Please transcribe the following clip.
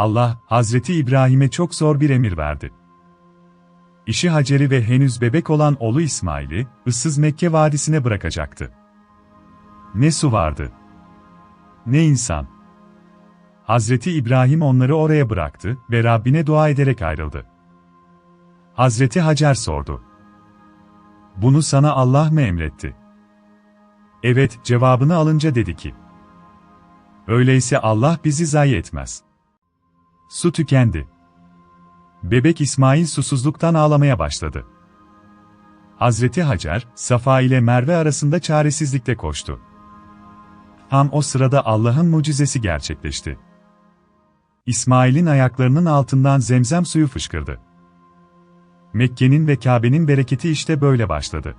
Allah, Hazreti İbrahim'e çok zor bir emir verdi. İşi Hacer'i ve henüz bebek olan oğlu İsmail'i, ıssız Mekke vadisine bırakacaktı. Ne su vardı, ne insan. Hazreti İbrahim onları oraya bıraktı ve Rabbine dua ederek ayrıldı. Hazreti Hacer sordu. Bunu sana Allah mı emretti? Evet, cevabını alınca dedi ki. Öyleyse Allah bizi zayi etmez. Su tükendi. Bebek İsmail susuzluktan ağlamaya başladı. Hazreti Hacer, Safa ile Merve arasında çaresizlikte koştu. Tam o sırada Allah'ın mucizesi gerçekleşti. İsmail'in ayaklarının altından zemzem suyu fışkırdı. Mekke'nin ve Kabe'nin bereketi işte böyle başladı.